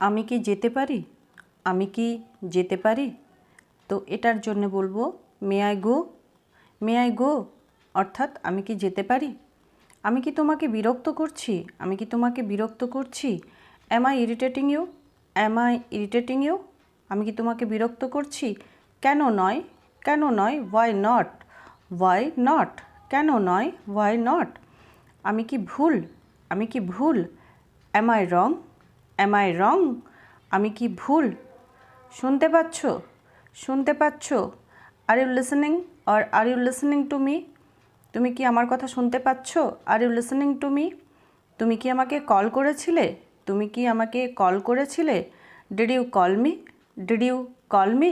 আমি কি যেতে পারি? আমি কি যেতে পারি? তো এটার জন্য বলব may I go may I go অর্থাৎ আমি কি যেতে পারি? আমি কি তোমাকে বিরক্ত করছি? আমি কি তোমাকে বিরক্ত করছি? Am I irritating you am I irritating you আমি কি তোমাকে বিরক্ত করছি? কেন নয়? কেন নয়? ওয়াই নট ওয়াই নট কেন নয়? ওয়াই নট আমি কি ভুল? আমি কি ভুল? Am I wrong am I রং আমি কি ভুল? শুনতে পাচ্ছ? শুনতে পাচ্ছ? Are you listening or are you listening to me তুমি কি আমার কথা শুনতে পাচ্ছ? Are you listening to me তুমি কি আমাকে কল করেছিলে? তুমি কি আমাকে কল করেছিলে? Did you call me did you call me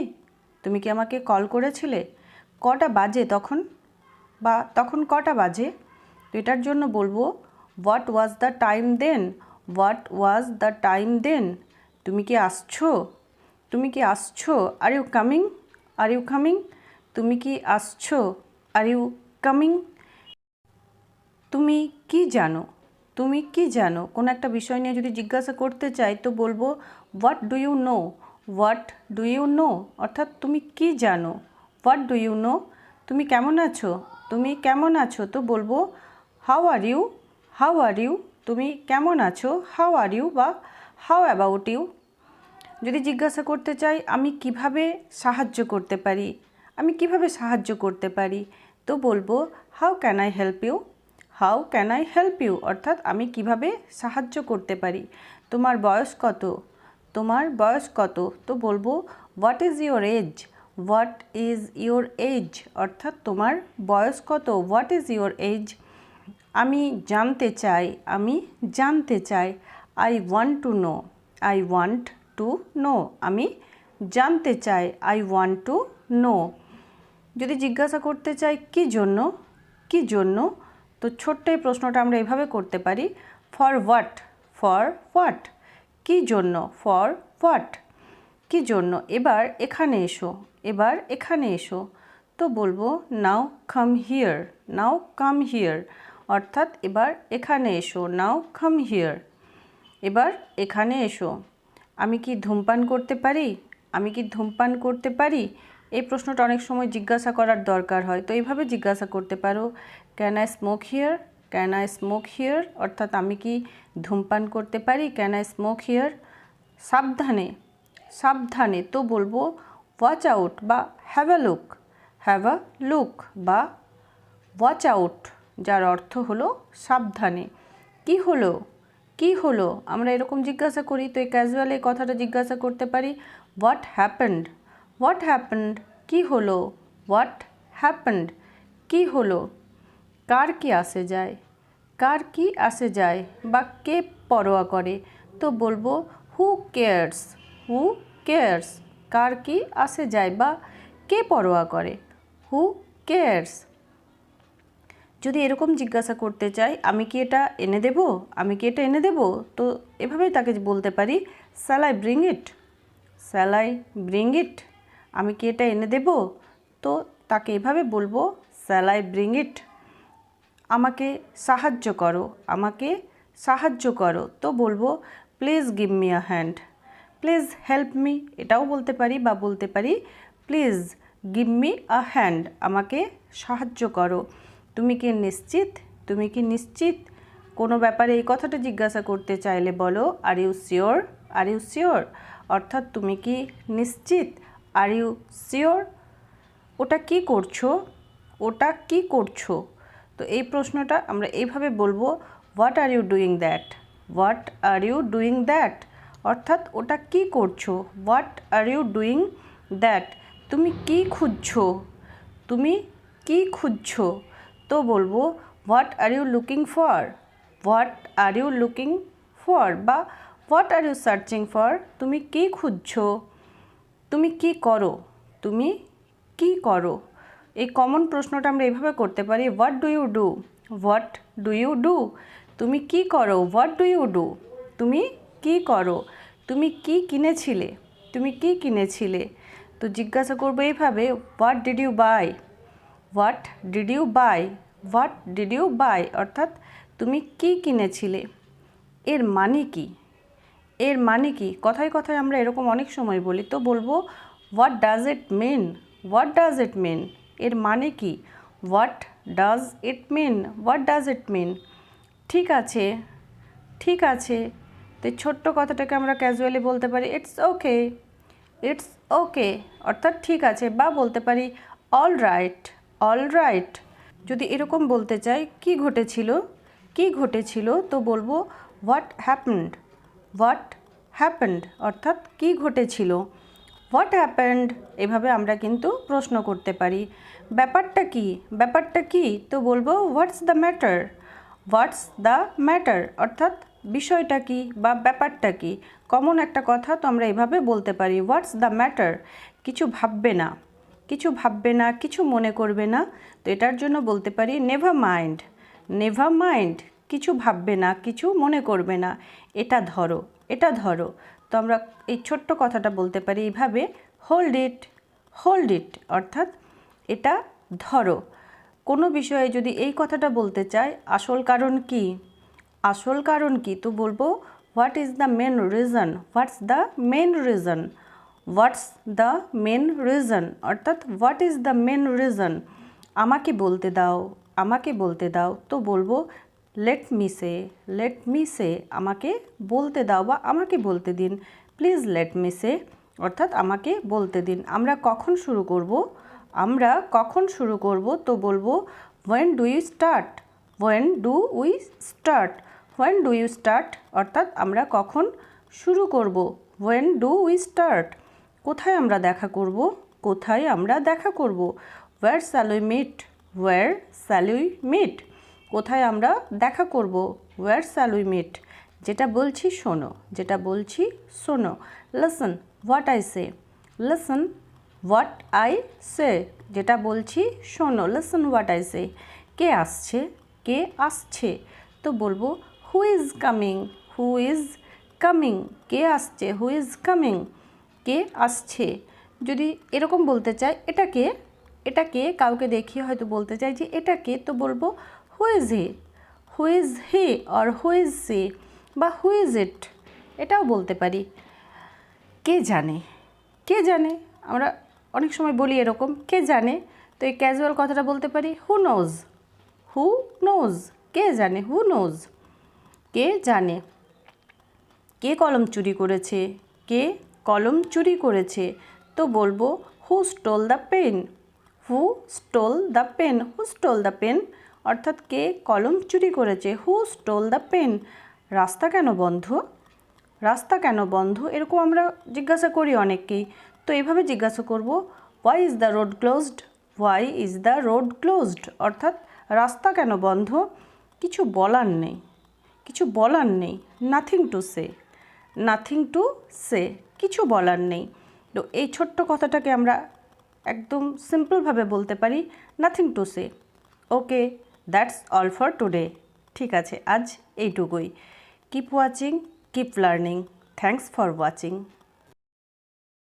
তুমি কি আমাকে কল করেছিলে? কটা বাজে তখন? বা তখন কটা বাজে? তো এটার জন্য বলব what was the time then what was the time then তুমি কি আসছো? তুমি কি আসছো? Are you coming are you coming তুমি কি আসছো? আর ইউ কামিং তুমি কি জানো? তুমি কি জানো? কোনো একটা বিষয় নিয়ে যদি জিজ্ঞাসা করতে চাই, তো বলব what do you know what do you know অর্থাৎ তুমি কি জানো? হোয়াট ডু ইউ নো তুমি কেমন আছো? তুমি কেমন আছো? তো বলব how are you how are you তুমি কেমন আছো? হাউ আর ইউ বা হাউ অ্যাবাউট ইউ যদি জিজ্ঞাসা করতে চাই, আমি কীভাবে সাহায্য করতে পারি? আমি কীভাবে সাহায্য করতে পারি? তো বলব how can I help you how can I help you অর্থাৎ আমি কীভাবে সাহায্য করতে পারি? তোমার বয়স কত? তোমার বয়স কত? তো বলব what is your age what is your age অর্থাৎ তোমার বয়স কত? হোয়াট ইজ ইয়োর এজ আমি জানতে চাই, আমি জানতে চাই। I want to know I want to know আমি জানতে চাই আই ওয়ান্ট টু নো যদি জিজ্ঞাসা করতে চাই, কি জন্য? কি জন্য? তো ছোট্ট এই প্রশ্নটা আমরা এভাবে করতে পারি। ফর হোয়াট ফর হোয়াট কি জন্য? ফর হোয়াট কি জন্য? এবার এখানে এসো, এবার এখানে এসো। তো বলব নাও come here now come here অর্থাৎ এবার এখানে এসো, নাও কাম হিয়ার এবার এখানে এসো। আমি কি ধূমপান করতে পারি? আমি কি ধূমপান করতে পারি? এই প্রশ্নটা অনেক সময় জিজ্ঞাসা করার দরকার হয়। তো এইভাবে জিজ্ঞাসা করতে পারো can I smoke here can I smoke here অর্থাৎ আমি কি ধূমপান করতে পারি? ক্যান আই স্মোক হিয়ার সাবধানে সাবধানে তো বলব ওয়াচ আউট বা have a look have a look বা ওয়াচ আউট যার অর্থ হলো সাবধানে। কি হলো? কি হলো? আমরা এরকম জিজ্ঞাসা করি, তো এই ক্যাজুয়াল এই কথাটা জিজ্ঞাসা করতে পারি হোয়াট হ্যাপেন্ড হোয়াট হ্যাপেন্ড কি হলো? হোয়াট হ্যাপেন্ড কি হলো? কার কি আসে যায়? কার কি আসে যায়? বা কে পরোয়া করে? তো বলব হু কেয়ার্স হু কেয়ার্স কার কি আসে যায় বা কে পরোয়া করে? হু কেয়ার্স যদি এরকম জিজ্ঞাসা করতে চাই, আমি কি এটা এনে দেব? আমি কি এটা এনে দেব? তো এভাবেই তাকে বলতে পারি shall I bring it shall I bring it আমি কি এটা এনে দেব? তো তাকে এভাবে বলব স্যাল আই ব্রিং ইট আমাকে সাহায্য করো, আমাকে সাহায্য করো। তো বলব please give me a hand please help me এটাও বলতে পারি বা বলতে পারি please give me a hand আমাকে সাহায্য করো। তুমি কি নিশ্চিত? তুমি কি নিশ্চিত? কোনো ব্যাপারে এই কথাটা জিজ্ঞাসা করতে চাইলে বলো are you sure are you sure অর্থাৎ তুমি কি নিশ্চিত? আর ইউ শিওর ওটা কি করছ? ওটা কি করছ? তো এই প্রশ্নটা আমরা এইভাবে বলব what are you doing that what are you doing that অর্থাৎ ওটা কি করছ? What are you doing that তুমি কি খুঁজছো? তুমি কি খুঁজছো? তো বলব what are you looking for what are you looking for বা what are you searching for তুমি কি খুঁজছো? তুমি কি করো? তুমি কি করো? এই কমন প্রশ্নটা আমরা এইভাবে করতে পারি what do you do what do you do তুমি কি করো? হোয়াট ডু ইউ ডু তুমি কি করো? তুমি কি কিনেছিলে? তুমি কি কিনেছিলে? তো জিজ্ঞাসা করব এইভাবে what did you buy what did you buy what did you buy অর্থাৎ তুমি কি কিনেছিলে? এর মানে কি? এর মানে কি? কথায় কথায় আমরা এরকম অনেক সময় বলি, তো বলব what does it mean what does it mean এর মানে কি? What does it mean what does it mean ঠিক আছে ঠিক আছে। তো ছোট্ট কথাটাকে আমরা ক্যাজুয়ালি বলতে পারি ইটস ওকে ইটস ওকে অর্থাৎ ঠিক আছে, বা বলতে পারি অল রাইট অল রাইট যদি এরকম বলতে চাই, কি ঘটেছিল? কি ঘটেছিল? তো বলব হোয়াট হ্যাপেন্ড হোয়াট হ্যাপেন্ড অর্থাৎ কি ঘটেছিল? হোয়াট হ্যাপেন্ড এভাবে আমরা কিন্তু প্রশ্ন করতে পারি। ব্যাপারটা কি? ব্যাপারটা কি? তো বলব what's the matter what's the matter অর্থাৎ বিষয়টা কি বা ব্যাপারটা কি? কমন একটা কথা তো আমরা এভাবে বলতে পারি হোয়াটস দ্য ম্যাটার কিছু ভাববে না। কিছু ভাববে না, কিছু মনে করবে না। তো এটার জন্য বলতে পারি নেভার মাইন্ড নেভার মাইন্ড কিছু ভাববে না, কিছু মনে করবে না। এটা ধরো এটা ধরো। তো আমরা এই ছোট্ট কথাটা বলতে পারি এইভাবে হোল্ড ইট হোল্ড ইট অর্থাৎ এটা ধরো। কোনো বিষয়ে যদি এই কথাটা বলতে চাই আসল কারণ কি? আসল কারণ কি? তো বলব what is the main reason what's the main reason what's the main reason অর্থাৎ what is the main reason আমাকে বলতে দাও, আমাকে বলতে দাও। তো বলব let me say let me say আমাকে বলতে দাও বা আমাকে বলতে দিন। প্লিজ লেট মি সে অর্থাৎ, আমাকে বলতে দিন। আমরা কখন শুরু করব? আমরা কখন শুরু করব? তো বলব when do you start when do we start when do you start অর্থাৎ, আমরা কখন শুরু করব? ওয়েন ডু উই স্টার্ট কোথায় আমরা দেখা করব? কোথায় আমরা দেখা করব? Where shall we meet where shall we meet কোথায় আমরা দেখা করব? ওয়ার স্যালুই মিট যেটা বলছি শোনো, যেটা বলছি শোনো। Listen what I say listen what I say যেটা বলছি শোনো। লিসন হোয়াট আই সে কে আসছে? কে আসছে? তো বলব who is coming who is coming কে আসছে? হু ইজ কামিং কে আসছে? যদি এরকম বলতে চাই এটা কে? এটা কে? কাউকে দেখিয়ে হয়তো বলতে চাই যে, এটা কে? তো বলব, who is he? Who is he? Or who is she? বা হু ইজ ইট? এটাও বলতে পারি। কে জানে? কে জানে? আমরা অনেক সময় বলি এরকম, কে জানে? তো এই ক্যাজুয়াল কথাটা বলতে পারি, হু নোজ। Who knows? কে জানে? Who knows? কে জানে? কে কলম চুরি করেছে? কে কলম চুরি করেছে। তো বলব who stole the pen who stole the pen who stole the pen অর্থাৎ কে কলম চুরি করেছে? হু স্টোল দ্য পেন রাস্তা কেন বন্ধ? রাস্তা কেন বন্ধ? এরকম আমরা জিজ্ঞাসা করি অনেককেই। তো এইভাবে জিজ্ঞাসা করব why is the road closed why is the road closed অর্থাৎ, রাস্তা কেন বন্ধ? কিছু বলার নেই। কিছু বলার নেই। Nothing to say nothing to say কিছু বলার নেই। তো এই ছোট্ট কথাটাকে আমরা একদম সিম্পলভাবে বলতে পারি nothing to say okay that's all for today ঠিক আছে, আজ এইটুকুই। Keep watching keep learning thanks for watching